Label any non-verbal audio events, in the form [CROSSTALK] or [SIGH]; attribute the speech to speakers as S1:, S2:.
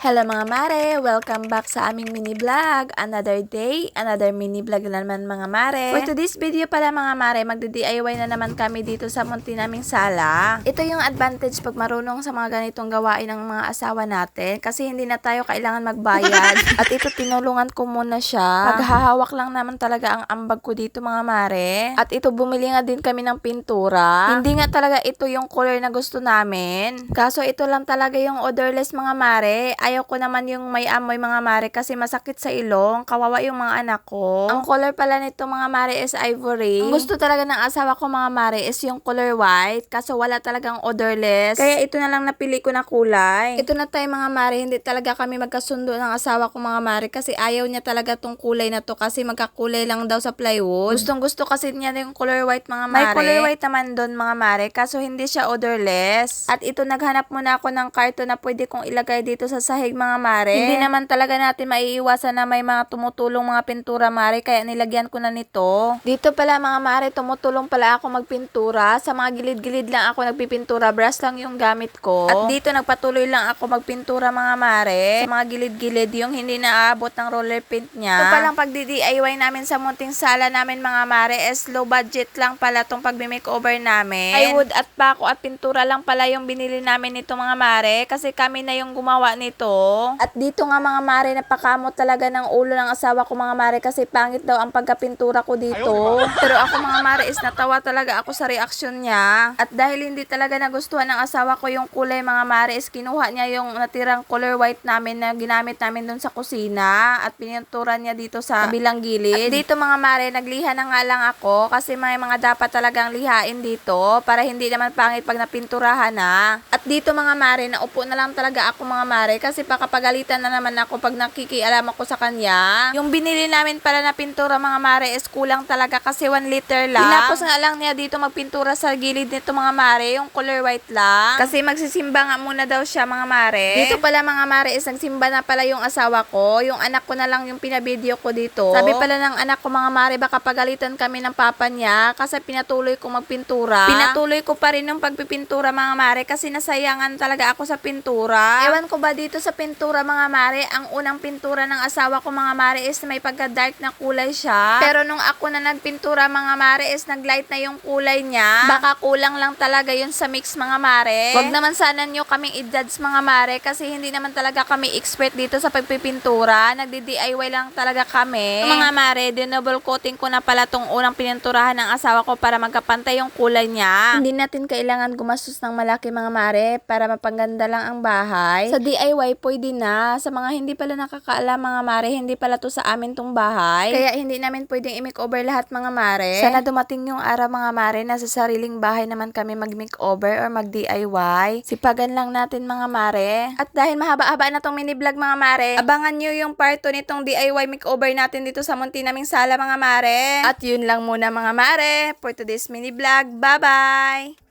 S1: Hello mga mare! Welcome back sa aming mini vlog. Another day, another mini vlog na naman mga mare. For today's video pala mga mare, magdi-DIY na naman kami dito sa munti naming sala. Ito yung advantage pag marunong sa mga ganitong gawain ng mga asawa natin kasi hindi na tayo kailangan magbayad. [LAUGHS] At ito tinulungan ko muna siya. Paghahawak lang naman talaga ang ambag ko dito mga mare. At ito bumili nga din kami ng pintura. Hindi nga talaga ito yung color na gusto namin. Kaso ito lang talaga yung odorless mga mare. Ayaw ko naman yung may amoy mga mare kasi masakit sa ilong. Kawawa yung mga anak ko. Ang color pala nito mga mare is ivory. Ang gusto talaga ng asawa ko mga mare is yung color white. Kaso wala talagang odorless. Kaya ito na lang napili ko na kulay. Ito na tayo mga mare. Hindi talaga kami magkasundo ng asawa ko mga mare kasi ayaw niya talaga tong kulay na to kasi magkakulay lang daw sa plywood. Gustong gusto kasi niya yung color white mga mare. May color white naman doon mga mare kaso hindi siya odorless. At ito naghanap muna ako ng karton na pwede kong ilagay dito sa sahig mga mare. Hindi naman talaga natin maiiwasan na may mga tumutulong mga pintura mare kaya nilagyan ko na nito. Dito pala mga mare tumutulong pala ako magpintura. Sa mga gilid-gilid lang ako nagpipintura. Brush lang yung gamit ko. At dito nagpatuloy lang ako magpintura mga mare. Sa mga gilid-gilid yung hindi naaabot ng roller paint niya. Ito palang pagdi-DIY namin sa munting sala namin mga mare is low budget lang pala tong pagme-makeover namin. Ay wood at pako at pintura lang pala yung binili namin nito mga mare kasi kami na yung gumawa nito. At dito nga mga mare napakamot talaga ng ulo ng asawa ko mga mare kasi pangit daw ang pagkapintura ko dito. [LAUGHS] Pero ako mga mare is natawa talaga ako sa reaksyon niya. At dahil hindi talaga nagustuhan ng asawa ko yung kulay mga mare is kinuha niya yung natirang color white namin na ginamit namin dun sa kusina at pinintura niya dito sa kabilang gilid. At dito mga mare nagliha na nga lang ako kasi may mga dapat talagang lihain dito para hindi naman pangit pag napinturahan na. At dito mga mare naupo na lang talaga ako mga mare kasi pakapagalitan na naman ako pag nakikialam ako sa kanya. Yung binili namin pala na pintura mga mare is kulang talaga kasi 1 liter lang. Tinapos nga lang niya dito magpintura sa gilid nito mga mare, yung color white lang. Kasi magsisimba nga muna daw siya mga mare. Dito pala mga mare is nagsimba na pala yung asawa ko. Yung anak ko na lang yung pinabideo ko dito. Sabi pala ng anak ko mga mare, baka pagalitan kami ng papa niya kasi pinatuloy ko magpintura. Pinatuloy ko pa rin yung pagpipintura mga mare kasi nasayangan talaga ako sa pintura. Ewan ko ba dito sa pintura mga mare, ang unang pintura ng asawa ko mga mare is may pagka-dark na kulay siya. Pero nung ako na nagpintura mga mare is nag-light na yung kulay niya. Baka kulang lang talaga yun sa mix mga mare. Wag naman sana nyo kaming i-judge mga mare kasi hindi naman talaga kami expert dito sa pagpipintura. Nagdi-DIY lang talaga kami. Mga mare, dinouble coating ko na pala tong unang pininturahan ng asawa ko para magkapantay yung kulay niya. Hindi natin kailangan gumastos ng malaki mga mare para mapaganda lang ang bahay. Sa DIY pwede na. Sa mga hindi pala nakakaalam mga mare, hindi pala to sa amin tong bahay. Kaya hindi namin pwedeng i-makeover lahat mga mare. Sana dumating yung araw mga mare na sa sariling bahay naman kami mag-makeover or mag-DIY. Sipagan lang natin mga mare. At dahil mahaba-haba na tong mini vlog mga mare, abangan nyo yung part 2 nitong DIY makeover natin dito sa munti naming sala mga mare. At yun lang muna mga mare for today's mini vlog. Bye-bye!